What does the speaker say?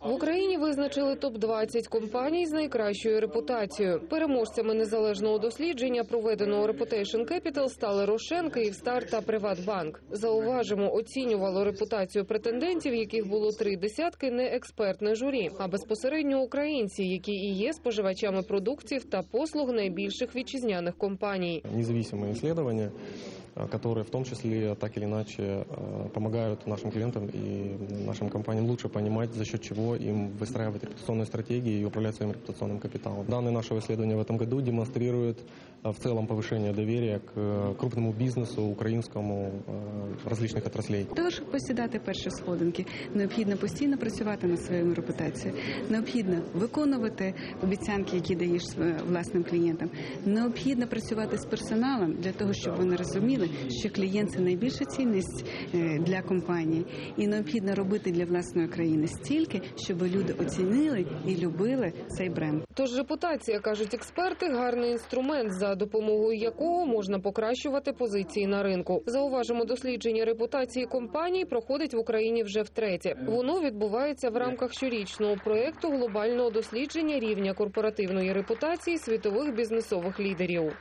В Україні визначили топ 20 компаній з найкращою репутацією. Переможцями незалежного дослідження, проведеного Reputation Capital, стали Рошен, Київстар та Приватбанк. Зауважимо, оцінювало репутацію претендентів, яких було три десятки, не експертне журі, а безпосередньо українці, які і є споживачами продуктів та послуг найбільших вітчизняних компаній. исследования, а, которые в том числе так или иначе а, помогают нашим клиентам и нашим компаниям лучше понимать, за счет чего им выстраивать репутационные стратегии и управлять своим репутационным капиталом. Данные нашего исследования в этом году демонстрируют а, в целом повышение доверия к э, крупному бизнесу, украинскому, э, различных отраслей. Того, щоб посідати перші сходинки, необхідно постійно працювати над своєю репутацією. Необхідно виконувати обіцянки, які даєш своїм власним клієнтам. Необхідно працювати з персоналом для того, щоб вони розуміли, що клієнт це найбільша цінність е, для компанії, і необхідно робити для власної країни стільки, щоб люди оцінили і любили цей бренд. Тож репутація, кажуть експерти, гарний інструмент, за допомогою якого можна покращувати позиції на ринку. Зауважимо, дослідження репутації компаній проходить в Україні вже втретє. Воно відбувається в рамках щорічного проекту глобального дослідження рівня корпоративної репутації світових бізнесових лідерів.